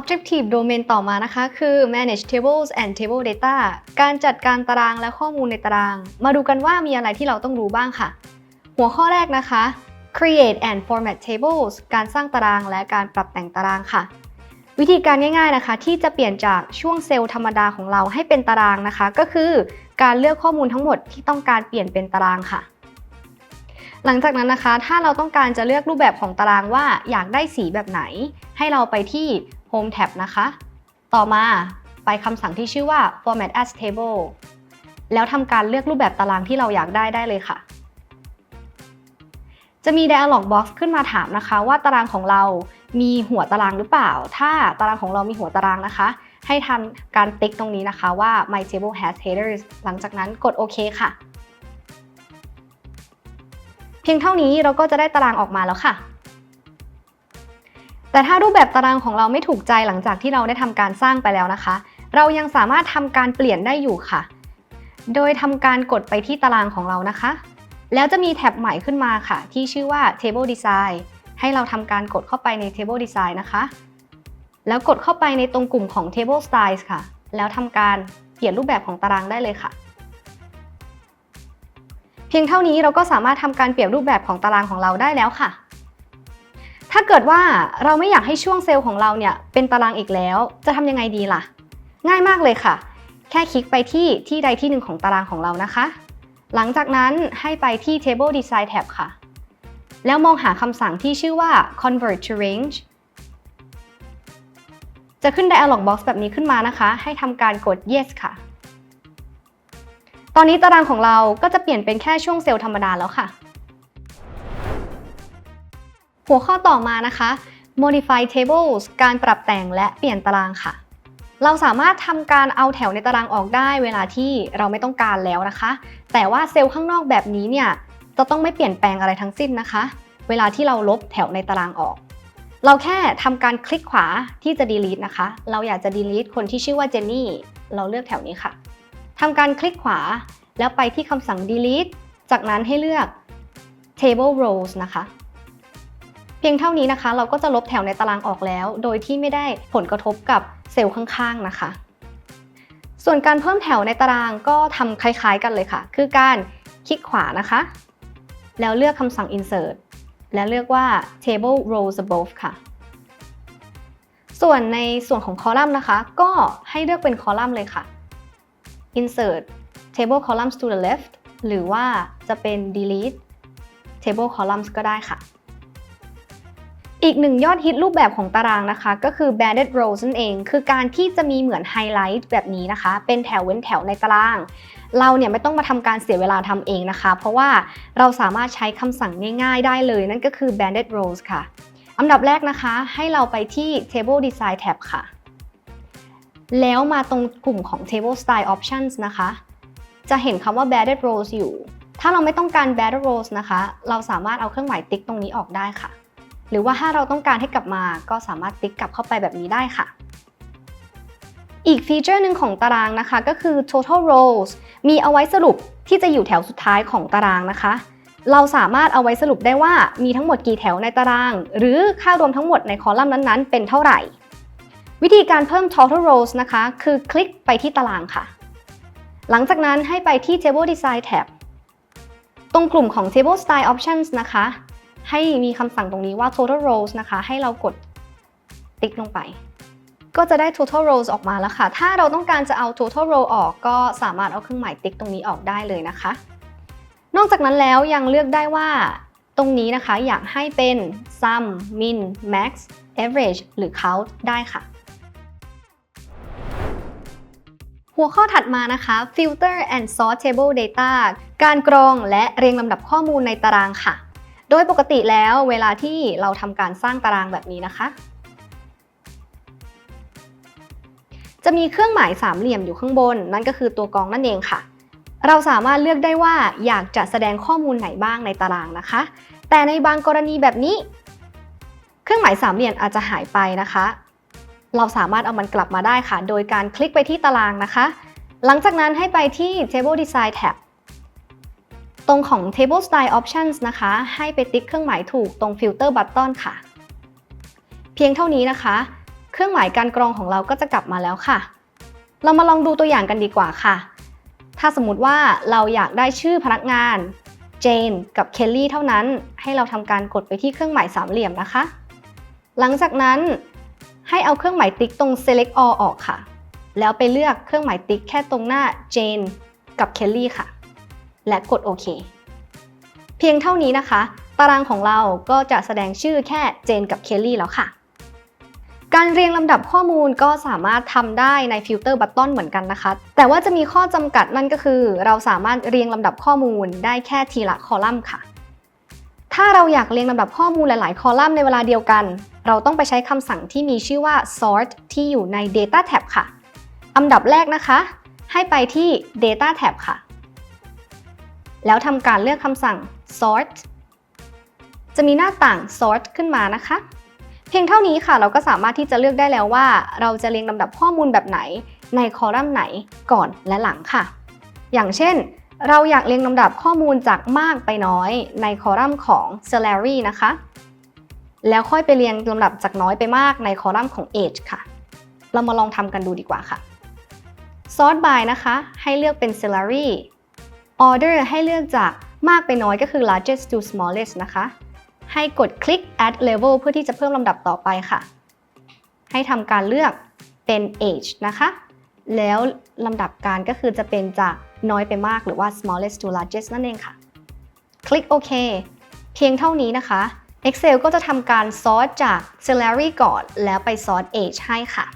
Objective Domain ต่อมานะคะ คือ Manage Tables and Table Data การจัดการตารางและข้อมูลในตาราง มาดูกันว่ามีอะไรที่เราต้องรู้บ้างค่ะ หัวข้อแรกนะคะ Create and Format Tables การสร้างตารางและการปรับแต่งตารางค่ะ วิธีการง่ายๆนะคะ ที่จะเปลี่ยนจากช่วงเซลล์ธรรมดาของเราให้เป็นตารางนะคะ ก็คือการเลือกข้อมูลทั้งหมดที่ต้องการเปลี่ยนเป็นตารางค่ะหลังจากนั้นนะคะ ถ้าเราต้องการจะเลือกรูปแบบของตารางว่าอยากได้สีแบบไหน ให้เราไปที่ Home tab นะคะ ต่อมาไปคำสั่งที่ชื่อว่า Format as Table แล้วทำการเลือกรูปแบบตารางที่เราอยากได้ได้เลยค่ะ จะมี Dialog Box ขึ้นมาถามนะคะ ว่าตารางของเรามีหัวตารางหรือเปล่า ถ้าตารางของเรามีหัวตารางนะคะ ให้ทำการติ๊กตรงนี้นะคะว่า My table has headers หลังจากนั้นกดโอเคค่ะ เพียงเท่านี้เราก็จะได้ตารางออกมาแล้วค่ะ แต่ถ้ารูปแบบตารางของเราไม่ถูกใจหลังจากที่เราได้ทำการสร้างไปแล้วนะคะ เรายังสามารถทำการเปลี่ยนได้อยู่ค่ะ โดยทำการกดไปที่ตารางของเรานะคะ แล้วจะมีแท็บใหม่ขึ้นมาค่ะ ที่ชื่อว่า Table Design ให้เราทำการกดเข้าไปใน Table Design นะคะ แล้วกดเข้าไปในตรงกลุ่มของ Table Styles ค่ะ แล้วทำการเปลี่ยนรูปแบบของตารางได้เลยค่ะ เพียงเท่านี้เราก็สามารถทำการเปลี่ยนรูปแบบของตารางของเราได้แล้วค่ะ ถ้าเกิดว่าเราไม่อยากให้ช่วงเซลล์ของเราเนี่ยเป็นตารางอีกแล้ว จะทำยังไงดีล่ะ ง่ายมากเลยค่ะ แค่คลิกไปที่ที่ใดที่หนึ่งของตารางของเรานะคะ หลังจากนั้นให้ไปที่ Table Design tab ค่ะ แล้วมองหาคำสั่งที่ชื่อว่า Convert to Range จะขึ้น Dialog Box แบบนี้ขึ้นมานะคะ ให้ทำการกด Yes ค่ะ ตอนนี้ตารางของเราก็จะเปลี่ยนเป็นแค่ช่วงเซลล์ธรรมดาแล้วค่ะ หัวข้อต่อมานะคะ Modify Tables การปรับแต่งและเปลี่ยนตารางค่ะ เราสามารถทำการเอาแถวในตารางออกได้เวลาที่เราไม่ต้องการแล้วนะคะ แต่ว่าเซลล์ข้างนอกแบบนี้เนี่ยจะต้องไม่เปลี่ยนแปลงอะไรทั้งสิ้นนะคะ เวลาที่เราลบแถวในตารางออก เราแค่ทำการคลิกขวาที่จะ delete นะคะ เราอยากจะ delete คนที่ชื่อว่าเจนนี่เราเลือกแถวนี้ค่ะทำการคลิกขวาแล้วไปที่คำสั่ง delete จากนั้นให้เลือก table rows นะคะ เพียงเท่านี้นะคะ เราก็จะลบแถวในตารางออกแล้ว โดยที่ไม่ได้ผลกระทบกับเซลล์ข้างๆนะคะ ส่วนการเพิ่มแถวในตารางก็ทำคล้ายๆกันเลยค่ะ คือการคลิกขวานะคะ แล้วเลือกคำสั่ง insert และเลือกว่า table rows above ค่ะ ส่วนในส่วนของคอลัมน์นะคะ ก็ให้เลือกเป็นคอลัมน์เลยค่ะ insert table columns to the left หรือว่าจะเป็น delete table columns ก็ได้ค่ะ อีกหนึ่งยอดฮิตรูปแบบของตารางนะคะ ก็คือ banded rows นั่นเอง คือการที่จะมีเหมือนไฮไลท์แบบนี้นะคะ เป็นแถวเว้นแถวในตาราง เราเนี่ยไม่ต้องมาทำการเสียเวลาทำเองนะคะ เพราะว่าเราสามารถใช้คำสั่งง่ายๆได้เลย นั่นก็คือ banded rows ค่ะ อันดับแรกนะคะ ให้เราไปที่ table design tab ค่ะ แล้วมาตรงกลุ่มของ table style options นะคะ จะเห็นคำว่า banded rows อยู่ ถ้าเราไม่ต้องการ banded rows นะคะ เราสามารถเอาเครื่องหมายติ๊กตรงนี้ออกได้ค่ะ หรือว่าถ้าเราต้องการให้กลับมาก็สามารถติ๊กกลับเข้าไปแบบนี้ได้ค่ะ อีกฟีเจอร์หนึ่งของตารางนะคะก็คือ total rows มีเอาไว้สรุปที่จะอยู่แถวสุดท้ายของตารางนะคะ เราสามารถเอาไว้สรุปได้ว่ามีทั้งหมดกี่แถวในตาราง หรือค่ารวมทั้งหมดในคอลัมน์นั้นๆ เป็นเท่าไหร่ วิธีการเพิ่ม total rows นะคะ คือคลิกไปที่ตารางค่ะ หลังจากนั้นให้ไปที่ table design tab ตรงกลุ่มของ table style options นะคะ ให้มีคำสั่งตรงนี้ว่า total rows นะคะ ให้เรากดติ๊กลงไป ก็จะได้ total rows ออกมาแล้วค่ะ ถ้าเราต้องการจะเอา total row ออกก็สามารถเอาเครื่องหมายติ๊กตรงนี้ออกได้เลยนะคะ นอกจากนั้นแล้วยังเลือกได้ว่าตรงนี้นะคะอยากให้เป็น sum min max average หรือ count ได้ค่ะ หัวข้อถัดมานะคะ filter and sort table data การกรองและเรียงลำดับข้อมูลในตารางค่ะ โดยปกติแล้วเวลาที่เราทำการสร้างตารางแบบนี้นะคะ จะมีเครื่องหมายสามเหลี่ยมอยู่ข้างบน นั่นก็คือตัวกรองนั่นเองค่ะ เราสามารถเลือกได้ว่าอยากจะแสดงข้อมูลไหนบ้างในตารางนะคะ แต่ในบางกรณีแบบนี้ เครื่องหมายสามเหลี่ยมอาจจะหายไปนะคะ เราสามารถเอามันกลับมาได้ค่ะ โดยการคลิกไปที่ตารางนะคะ หลังจากนั้นให้ไปที่ Table Design tab ตรงของ Table Style Options นะคะ ให้ไปติ๊กเครื่องหมายถูกตรง Filter Button ค่ะ เพียงเท่านี้นะคะ เครื่องหมายการกรองของเราก็จะกลับมาแล้วค่ะ เรามาลองดูตัวอย่างกันดีกว่าค่ะ ถ้าสมมติว่าเราอยากได้ชื่อพนักงานเจนกับเคลลี่เท่านั้นให้เราทำการกดไปที่เครื่องหมายสามเหลี่ยมนะคะ หลังจากนั้นให้เอาเครื่องหมายติ๊กตรง select all ออกค่ะ แล้วไปเลือกเครื่องหมายติ๊กแค่ตรงหน้าเจนกับเคลลี่ค่ะ และกดโอเค เพียงเท่านี้นะคะ ตารางของเราก็จะแสดงชื่อแค่เจนกับเคลลี่แล้วค่ะ การเรียงลำดับข้อมูลก็สามารถทำได้ในฟิลเตอร์บัตตอนเหมือนกันนะคะ แต่ว่าจะมีข้อจำกัดนั่นก็คือ เราสามารถเรียงลำดับข้อมูลได้แค่ทีละคอลัมน์ค่ะ ถ้าเราอยากเรียงลำดับข้อมูลหลาย ๆ คอลัมน์ในเวลาเดียวกัน เราต้องไปใช้คำสั่งที่มีชื่อว่า sort ที่อยู่ใน data tab ค่ะอันดับแรกนะคะ ให้ไปที่ data tab ค่ะ แล้วทำการเลือกคำสั่ง sort จะมีหน้าต่าง sort ขึ้นมานะคะ เพียงเท่านี้ค่ะ เราก็สามารถที่จะเลือกได้แล้วว่า เราจะเรียงลำดับข้อมูลแบบไหน ในคอลัมน์ไหนก่อนและหลังค่ะ อย่างเช่น เราอยากเรียงลำดับข้อมูลจากมากไปน้อยในคอลัมน์ของ salary นะคะ แล้วค่อยไปเรียงลำดับจากน้อยไปมากในคอลัมน์ของ age ค่ะ เรามาลองทำกันดูดีกว่าค่ะ sort by นะคะ ให้เลือกเป็น salary order ให้เลือกจากมากไปน้อยก็คือ largest to smallest นะคะ ให้กดคลิก add level เพื่อที่จะเพิ่มลำดับต่อไปค่ะ ให้ทำการเลือกเป็น age นะคะ แล้วลำดับการก็คือจะเป็นจากน้อยไปมากหรือว่า smallest to largest นั่นเองค่ะ คลิกโอเคเพียงเท่านี้นะคะ Excel ก็จะทำการ sort จาก salary ก่อน แล้วไป sort age ให้ค่ะ